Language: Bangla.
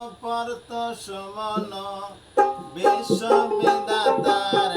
পরত সমন বিশ্ববিদাতার